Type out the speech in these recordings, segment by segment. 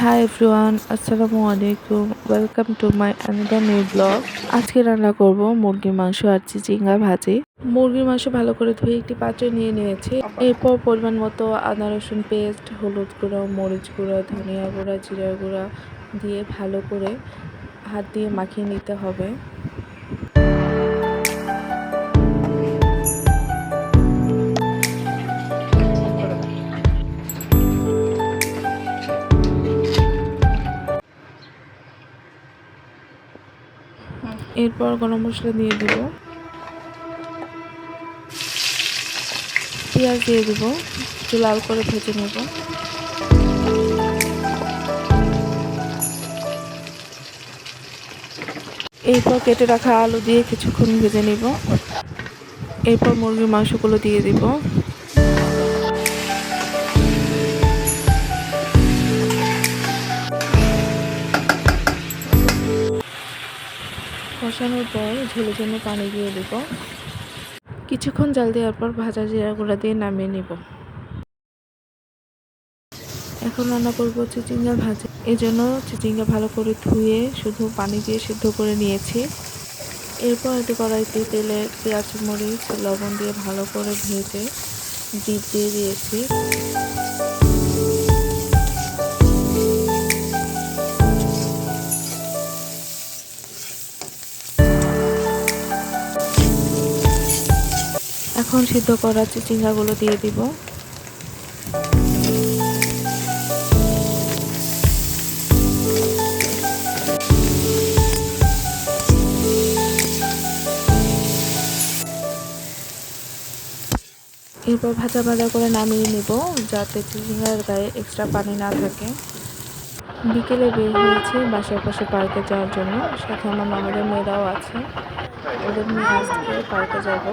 High everyone আসসালামু আলাইকুম welcome to my another new blog আজকে রান্না করব মুরগির মাংস আর চিচিঙ্গা ভাজি। মুরগির মাংস ভালো করে ধুয়ে একটি পাত্রে নিয়ে নিয়েছি। এরপর পরিমাণ মতো আদা, রসুন পেস্ট, হলুদ গুঁড়ো, মরিচ গুঁড়ো, ধনিয়া গুঁড়া জিরা গুঁড়া দিয়ে ভালো করে হাত দিয়ে মাখিয়ে নিতে হবে। এরপর গরম মশলা দিয়ে দেব। পেঁয়াজ দিয়ে দেব, একটু লাল করে ভেজে নেব। এরপর কেটে রাখা আলু দিয়ে কিছুক্ষণ ভেজে নেব। এরপর মুরগির মাংসগুলো দিয়ে দিব। কষানোর পর ঝোলের জন্য পানি দিয়ে দেব। কিছুক্ষণ জাল দেওয়ার পর ভাজা জিরা গুঁড়া দিয়ে নামিয়ে নিব। এখন রান্না করব চিচিঙ্গা ভাজা। এই জন্য চিচিঙ্গা ভালো করে ধুয়ে শুধু পানি দিয়ে সিদ্ধ করে নিয়েছি। এরপর এতে কড়াইতে তেলে পেঁয়াজ, মরিচ, লবণ দিয়ে ভালো করে ভেজে ডিপ দিয়ে দিয়েছি। এখন সিদ্ধ করা চিচিঙ্গাগুলো দিয়ে দিব। এরপর ভাজা ভাজা করে নামিয়ে নিব যাতে চিচিঙ্গার গায়ে এক্সট্রা পানি না থাকে। বিকেলে বের হয়েছি বাসার পাশে পার্কে যাওয়ার জন্য। সাথে আমার মামাদের মেয়েরাও আছে। ওদের নিয়ে আজকে পার্কে যাব।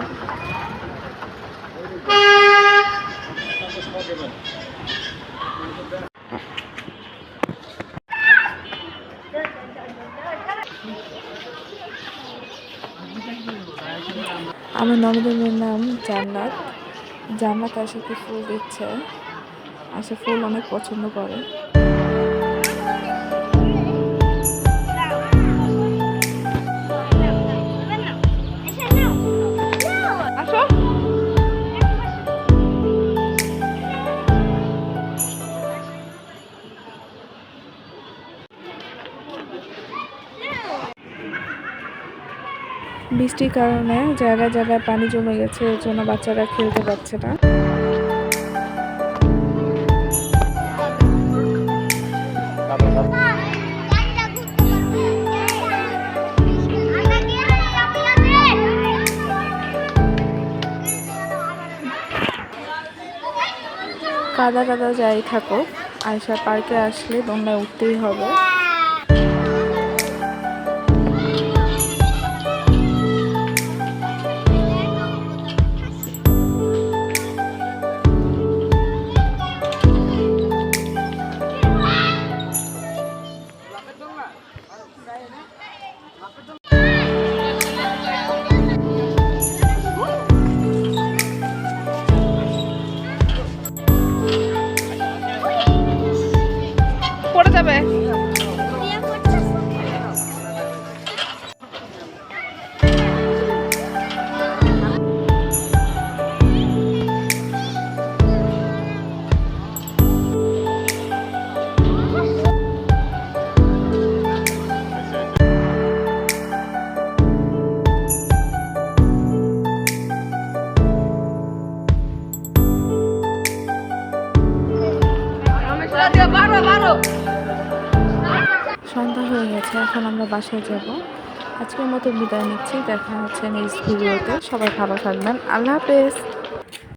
আমার ননদের মেয়ের নাম জান্নাত। জান্নাত আশাকে ফুল দিচ্ছে। আশা ফুল অনেক পছন্দ করে। বৃষ্টির কারণে জায়গায় জায়গায় পানি জমে গেছে, এর জন্য বাচ্চারা খেলতে পারছে না। কাদা কাদা যাই থাকুক আয়সা পার্কে আসলে দোলনায় উঠতেই হবে। পড়ে যাবে? সন্ধ্যা হয়ে গেছে, এখন আমরা বাসায় যাব। আজকের মতো বিদায় নিচ্ছি, দেখা হচ্ছে নেক্সট ভিডিওতে সবাই ভালো থাকবেন। আল্লাহ হাফেজ।